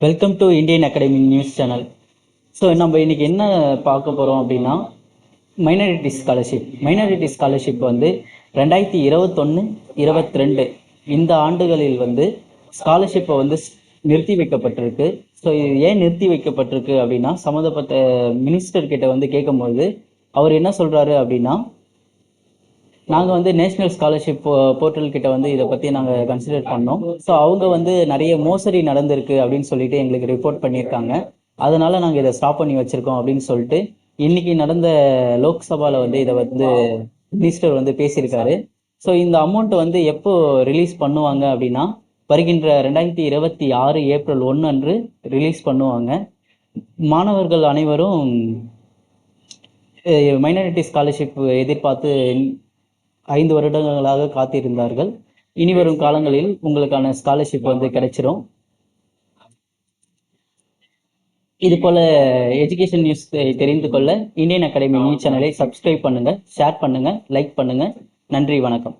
Welcome to Indian academy news channel so நம்ம இன்னைக்கு என்ன பார்க்க போகிறோம் அப்படின்னா மைனாரிட்டி ஸ்காலர்ஷிப் மைனாரிட்டி ஸ்காலர்ஷிப் வந்து ரெண்டாயிரத்தி இருபத்தொன்று இருபத்தி ரெண்டு இந்த ஆண்டுகளில் வந்து ஸ்காலர்ஷிப்பை வந்து நிறுத்தி வைக்கப்பட்டிருக்கு. ஸோ இது ஏன் நிறுத்தி வைக்கப்பட்டிருக்கு அப்படின்னா சம்மந்தப்பட்ட மினிஸ்டர் கிட்ட வந்து கேட்கும்போது அவர் என்ன சொல்கிறாரு அப்படின்னா நாங்கள் வந்து நேஷ்னல் ஸ்காலர்ஷிப் போர்ட்டல் கிட்ட வந்து இதை பற்றி நாங்கள் கன்சிடர் பண்ணோம். ஸோ அவங்க வந்து நிறைய மோசடி நடந்திருக்கு அப்படின்னு சொல்லிட்டு எங்களுக்கு ரிப்போர்ட் பண்ணியிருக்காங்க. அதனால நாங்கள் இதை ஸ்டாப் பண்ணி வச்சிருக்கோம் அப்படின்னு சொல்லிட்டு இன்னைக்கு நடந்த லோக்சபாவில் வந்து இதை வந்து மினிஸ்டர் வந்து பேசியிருக்காரு. ஸோ இந்த அமௌண்ட் வந்து எப்போ ரிலீஸ் பண்ணுவாங்க அப்படின்னா வருகின்ற ரெண்டாயிரத்தி இருபத்தி ஆறு ஏப்ரல் ஒன்று அன்று ரிலீஸ் பண்ணுவாங்க. மாணவர்கள் அனைவரும் மைனாரிட்டி ஸ்காலர்ஷிப் எதிர்பார்த்து ஐந்து வருடங்களாக காத்திருந்தார்கள். இனி வரும் காலங்களில் உங்களுக்கான ஸ்காலர்ஷிப் வந்து கிடைச்சிரும். இது போல எஜுகேஷன் நியூஸ் தெரிந்து கொள்ள இந்தியன் அகாடமி நியூஸ் சேனலை சப்ஸ்கிரைப் பண்ணுங்க ஷேர் பண்ணுங்க லைக் பண்ணுங்க. நன்றி வணக்கம்.